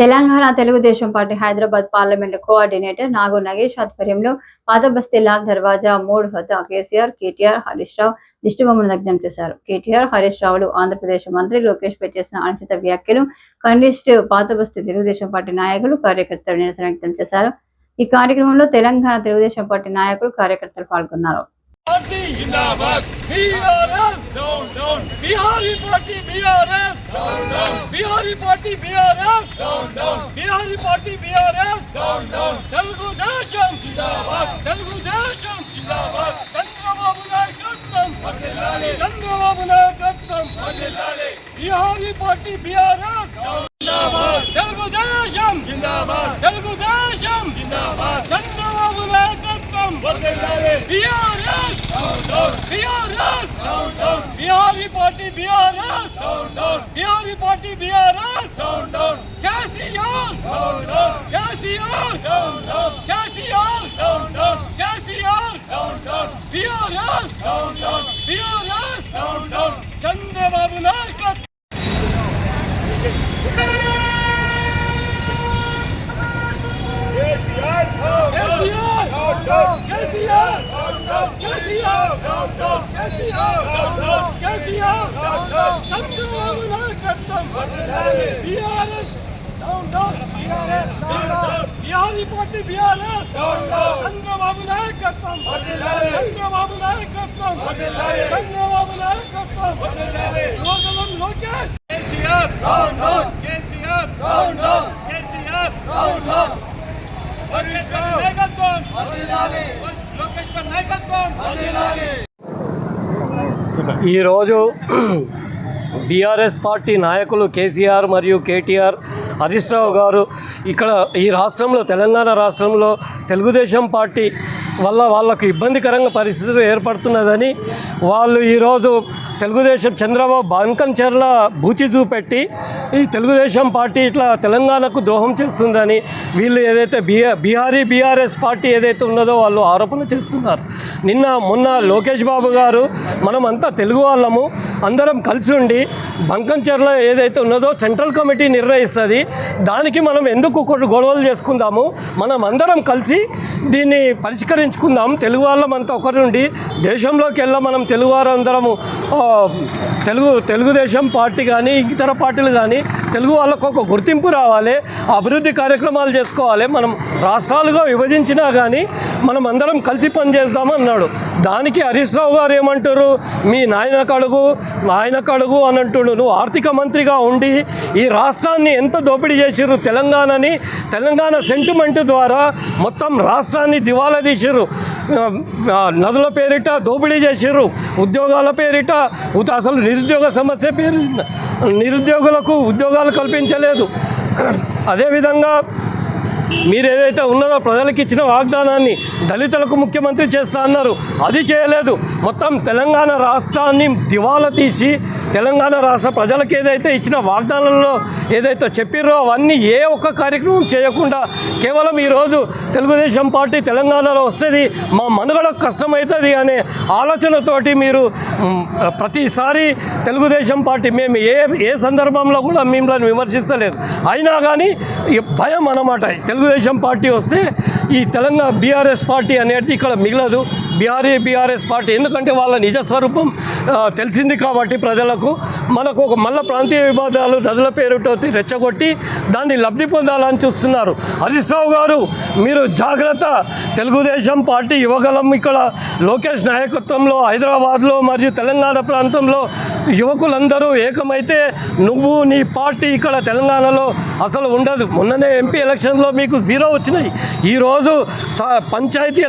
Telangana Telugu Desam party Hyderabad parliament coordinator Nagu Nagesh ఆధ్వర్యంలో పాతబస్తీ లాల్ దర్వాజా మూడు వద్ద కేసీఆర్ కేటీఆర్ హరీష్ రావు దిష్టిబొమ్మను దగ్ధం చేశారు. కేటీఆర్ హరీష్ రావులు ఆంధ్రప్రదేశ్ మంత్రి లోకేష్ పై చేసిన అనుచిత వ్యాఖ్యలు ఖండిస్తూ పాతబస్తీ తెలుగుదేశం పార్టీ నాయకులు కార్యకర్తలు నిరసన వ్యక్తం చేశారు. ఈ కార్యక్రమంలో తెలంగాణ తెలుగుదేశం పార్టీ నాయకులు కార్యకర్తలు పాల్గొన్నారు. పార్టీ జిందాబాద్. BRS. Down down. Bihari party BRS. Down down. Bihari party BRS. Down down. Bihari party BRS. Down down. Telugu Desam. జిందాబాద్. తెలుగు దేశం. జిందాబాద్. చంద్రబాబు నాయకత్వం. వర్ధిల్లాలి చంద్రబాబు నాయకత్వం. వర్ధిల్లాలి బిహారీ పార్టీ బీఆర్ఎస్. జిందాబాద్. తెలుగు దేశం. జిందాబాద్. తెలుగు దేశం. జిందాబాద్. చంద్రబాబు నాయకత్వం. వర్ధిల్లాలి BRS BRS Bihari party BRS Bihari party BRS KCR KCR KCR KCR BRS BRS Chandrababu నాయకత్వం KCR KCR KCR KCR KCR Chandrababu నాయకత్వం BRS Bihari party BRS Chandrababu నాయకత్వం చంద్రబాబు నాయకత్వం చంద్రబాబు నాయకత్వం లోకలం లోకేష్ కేసీఆర్ కేసీఆర్ కేసీఆర్ లోకేష్ ఈరోజు బీఆర్ఎస్ పార్టీ నాయకులు కేసీఆర్ మరియు కేటీఆర్ హరీష్ రావు గారు ఇక్కడ ఈ రాష్ట్రంలో తెలంగాణ రాష్ట్రంలో తెలుగుదేశం పార్టీ వల్ల వాళ్ళకు ఇబ్బందికరంగా పరిస్థితులు ఏర్పడుతున్నదని వాళ్ళు ఈరోజు తెలుగుదేశం చంద్రబాబు బంకంచెర్ల బూచి చూపెట్టి ఈ తెలుగుదేశం పార్టీ ఇట్లా తెలంగాణకు ద్రోహం చేస్తుందని వీళ్ళు ఏదైతే బీఆర్ బీహారీ బీఆర్ఎస్ పార్టీ ఏదైతే ఉన్నదో వాళ్ళు ఆరోపణ చేస్తున్నారు. నిన్న మొన్న లోకేష్ బాబు గారు మనం అంతా తెలుగు వాళ్ళము అందరం కలిసి ఉండి బంకంచెర్ల ఏదైతే ఉన్నదో సెంట్రల్ కమిటీ నిర్ణయిస్తుంది. దానికి మనం ఎందుకు కొన్ని గొడవలు చేసుకుందాము? మనం అందరం కలిసి దీన్ని పరిష్కరించుకుందాం. తెలుగు వాళ్ళం అంతా ఒకరుండి దేశంలోకి వెళ్ళా మనం తెలుగు వారందరము తెలుగు తెలుగుదేశం పార్టీ కానీ ఇతర పార్టీలు కానీ తెలుగు వాళ్ళకు ఒక గుర్తింపు రావాలి అభివృద్ధి కార్యక్రమాలు చేసుకోవాలి. మనం రాష్ట్రాలుగా విభజించినా కానీ మనం అందరం కలిసి పనిచేద్దామన్నాడు దానికి హరీష్ రావు గారు ఏమంటారు? మీ నాయన కడుగు నాయన కడుగు అని అంటుడు. నువ్వు ఆర్థిక మంత్రిగా ఉండి ఈ రాష్ట్రాన్ని ఎంత దోపిడీ చేసిర్రు? తెలంగాణని తెలంగాణ సెంటిమెంట్ ద్వారా మొత్తం రాష్ట్రాన్ని దివాలా తీసిర్రు. నదుల పేరిట దోపిడీ చేసారు ఉద్యోగాల పేరిట ఉత- అసలు నిరుద్యోగ సమస్య పేరు నిరుద్యోగులకు ఉద్యోగాలు కల్పించలేదు. అదేవిధంగా మీరు ఏదైతే ఉన్నదో ప్రజలకు ఇచ్చిన వాగ్దానాన్ని దళితులకు ముఖ్యమంత్రి చేస్తా అన్నారు. అది చేయలేదు. మొత్తం తెలంగాణ రాష్ట్రాన్ని దివాలా తీసి తెలంగాణ రాష్ట్ర ప్రజలకు ఏదైతే ఇచ్చిన వాగ్దానంలో ఏదైతే చెప్పిర్రో అవన్నీ ఏ ఒక్క కార్యక్రమం చేయకుండా కేవలం ఈరోజు తెలుగుదేశం పార్టీ తెలంగాణలో వస్తుంది మా మనుగడకు కష్టమవుతుంది అనే ఆలోచనతోటి మీరు ప్రతిసారి తెలుగుదేశం పార్టీ మేము ఏ ఏ సందర్భంలో కూడా మిమ్మల్ని విమర్శిస్తలేదు. అయినా కానీ భయం అన్నమాట. తెలుగు తెలుగుదేశం పార్టీ వస్తే ఈ తెలంగాణ బీఆర్ఎస్ పార్టీ అనేది ఇక్కడ మిగలదు బీఆర్ఏ బీఆర్ఎస్ పార్టీ. ఎందుకంటే వాళ్ళ నిజ స్వరూపం తెలిసింది కాబట్టి ప్రజలకు. మనకు ఒక మళ్ళా ప్రాంతీయ వివాదాలు నదుల పేరుతో రెచ్చగొట్టి దాన్ని లబ్ధి పొందాలని చూస్తున్నారు. హరీష్ రావు గారు మీరు జాగ్రత్త. తెలుగుదేశం పార్టీ యువగలం ఇక్కడ. లోకేష్ నాయకత్వంలో హైదరాబాద్లో మరియు తెలంగాణ ప్రాంతంలో యువకులందరూ ఏకమైతే నువ్వు నీ పార్టీ ఇక్కడ తెలంగాణలో అసలు ఉండదు. మొన్ననే ఎంపీ ఎలక్షన్లో మీకు జీరో వచ్చినాయి. ఈరోజు స- పంచాయతీ ఎలక్షన్